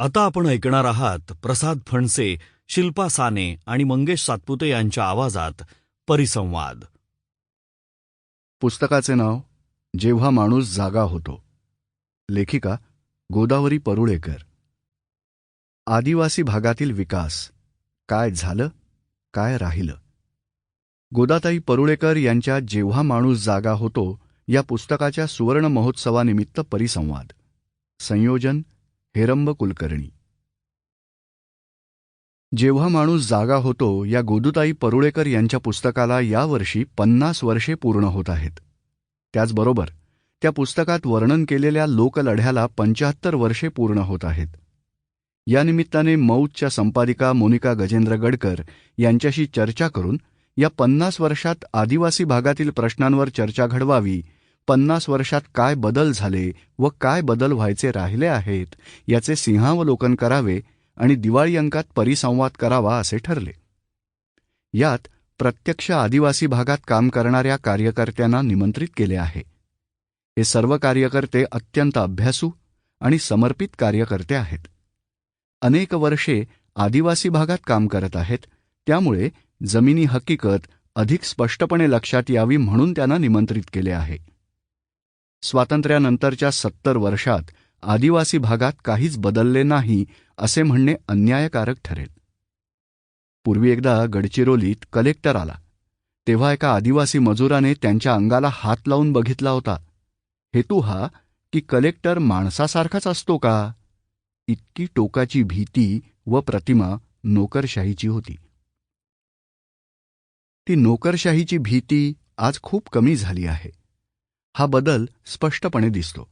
आता आपण ऐकणार आहात प्रसाद फणसे शिल्पा साने आणि मंगेश सातपुते यांच्या आवाजात परिसंवाद. पुस्तकाचे नाव जेव्हा माणूस जागा होतो. लेखिका गोदावरी परुळेकर. आदिवासी भागातील विकास काय झालं काय राहिलं? गोदाताई परुळेकर यांच्या जेव्हा माणूस जागा होतो या पुस्तकाच्या सुवर्ण महोत्सवानिमित्त परिसंवाद. संयोजन हेरंब कुलकर्णी. जेव्हा माणूस जागा होतो या गोदुताई परुळेकर यांच्या पुस्तकाला यावर्षी पन्नास वर्षे पूर्ण होत आहेत. त्याचबरोबर त्या पुस्तकात वर्णन केलेल्या लोकलढ्याला पंच्याहत्तर वर्षे पूर्ण होत आहेत. या निमित्ताने मौजच्या संपादिका मोनिका गजेंद्र गडकर यांच्याशी चर्चा करून या पन्नास वर्षात आदिवासी भागातील प्रश्नांवर चर्चा घडवावी पन्नास वर्षात काय बदल झाले व काय बदल व्हायचे राहिले आहेत याचे सिंहावलोकन करावे आणि दिवाळी अंकात परिसंवाद करावा असे ठरले. यात प्रत्यक्ष आदिवासी भागात काम करणाऱ्या कार्यकर्त्यांना निमंत्रित केले आहे. हे सर्व कार्यकर्ते अत्यंत अभ्यासू आणि समर्पित कार्यकर्ते आहेत. अनेक वर्षे आदिवासी भागात काम करत आहेत त्यामुळे जमिनी हकीकत अधिक स्पष्टपणे लक्षात यावी म्हणून त्यांना निमंत्रित केले आहे. स्वातंत्र्यानंतरच्या सत्तर वर्षात आदिवासी भागात काहीच बदलले नाही असे म्हणणे अन्यायकारक ठरेल. पूर्वी एकदा गडचिरोलीत कलेक्टर आला. तेव्हा एका आदिवासी मजुराने त्यांच्या अंगाला हात लावून बघितला होता. हेतू हा की कलेक्टर माणसासारखाच असतो का? इतकी टोकाची भीती व प्रतिमा नोकरशाहीची होती. ती नोकरशाहीची भीती आज खूप कमी झाली आहे. हा बदल स्पष्टपणे दिसतो.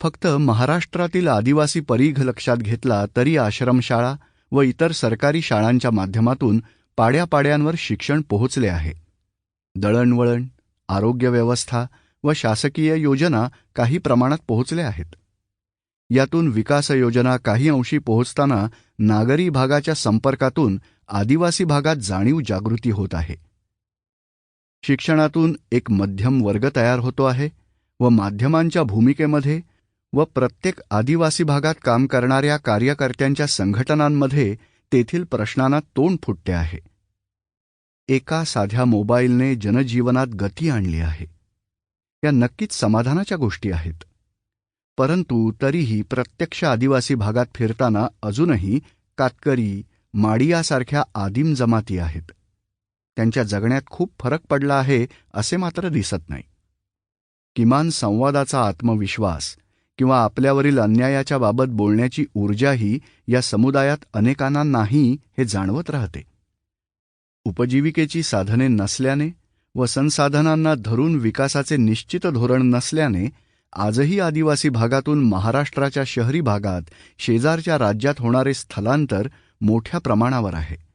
फक्त महाराष्ट्रातील आदिवासी परीघ लक्षात घेतला तरी आश्रमशाळा व इतर सरकारी शाळांच्या माध्यमातून पाड्यापाड्यांवर शिक्षण पोहोचले आहे. दळणवळण आरोग्य व्यवस्था व शासकीय योजना काही प्रमाणात पोहोचल्या आहेत. यातून विकास योजना काही अंशी पोहोचताना नागरी भागाच्या संपर्कातून आदिवासी भागात जाणीव जागृती होत आहे. शिक्षणातून एक मध्यम वर्ग तयार होतो आहे व माध्यमांच्या भूमिकेमध्ये व प्रत्येक आदिवासी भागात काम करणाऱ्या कार्यकर्त्यांच्या संघटनांमध्ये तेथील प्रश्नांना तोंड फुटते आहे. एका साध्या मोबाईलने जनजीवनात गती आणली आहे. या नक्कीच समाधानाच्या गोष्टी आहेत. परंतु तरीही प्रत्यक्ष आदिवासी भागात फिरताना अजूनही कातकरी माडियासारख्या आदिम जमाती आहेत. त्यांच्या जगण्यात खूप फरक पडला आहे असे मात्र दिसत नाही. किमान संवादाचा आत्मविश्वास किंवा आपल्यावरील अन्यायाच्या बाबत बोलण्याची ऊर्जाही या समुदायात अनेकांना नाही हे जाणवत राहते. उपजीविकेची साधने नसल्याने व संसाधनांना धरून विकासाचे निश्चित धोरण नसल्याने आजही आदिवासी भागातून महाराष्ट्राच्या शहरी भागात शेजारच्या राज्यात होणारे स्थलांतर मोठ्या प्रमाणावर आहे.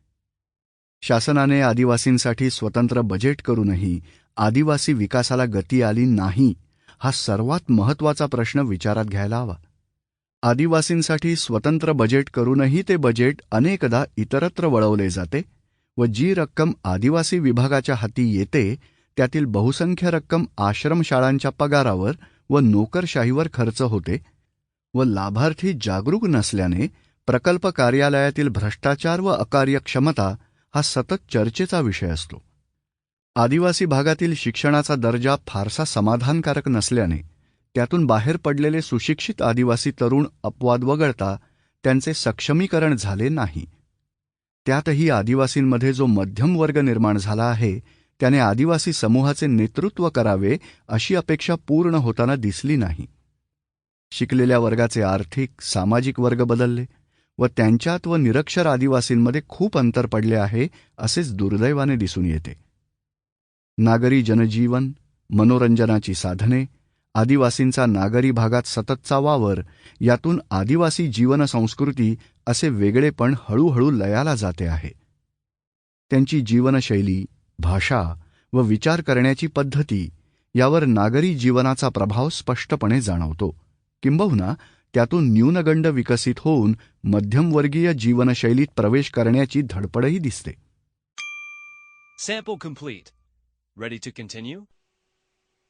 शासनाने आदिवासींसाठी स्वतंत्र बजेट करूनही आदिवासी विकासाला गती आली नाही हा सर्वात महत्त्वाचा प्रश्न विचारात घ्यायला हवा. आदिवासींसाठी स्वतंत्र बजेट करूनही ते बजेट अनेकदा इतरत्र वळवले जाते व जी रक्कम आदिवासी विभागाच्या हाती येते त्यातील बहुसंख्य रक्कम आश्रमशाळांच्या पगारावर व नोकरशाहीवर खर्च होते व लाभार्थी जागरूक नसल्याने प्रकल्प कार्यालयातील भ्रष्टाचार व अकार्यक्षमता हा सतत चर्चेचा विषय असतो. आदिवासी भागातील शिक्षणाचा दर्जा फारसा समाधानकारक नसल्याने त्यातून बाहेर पडलेले सुशिक्षित आदिवासी तरुण अपवाद वगळता त्यांचे सक्षमीकरण झाले नाही. त्यातही आदिवासींमध्ये जो मध्यम वर्ग निर्माण झाला आहे त्याने आदिवासी समूहाचे नेतृत्व करावे अशी अपेक्षा पूर्ण होताना दिसली नाही. शिकलेल्या वर्गाचे आर्थिक सामाजिक वर्ग बदलले. व त्यांच्यात व निरक्षर आदिवासींमध्ये खूप अंतर पडले आहे असेच दुर्दैवाने दिसून येते. नागरी जनजीवन मनोरंजनाची साधने आदिवासींचा नागरी भागात सततचा वावर यातून आदिवासी जीवनसंस्कृती असे वेगळेपण हळूहळू लयाला जाते आहे. त्यांची जीवनशैली भाषा व विचार करण्याची पद्धती यावर नागरी जीवनाचा प्रभाव स्पष्टपणे जाणवतो. किंबहुना त्यातून न्यूनगंड विकसित होऊन मध्यमवर्गीय जीवनशैलीत प्रवेश करण्याची धडपडही दिसते.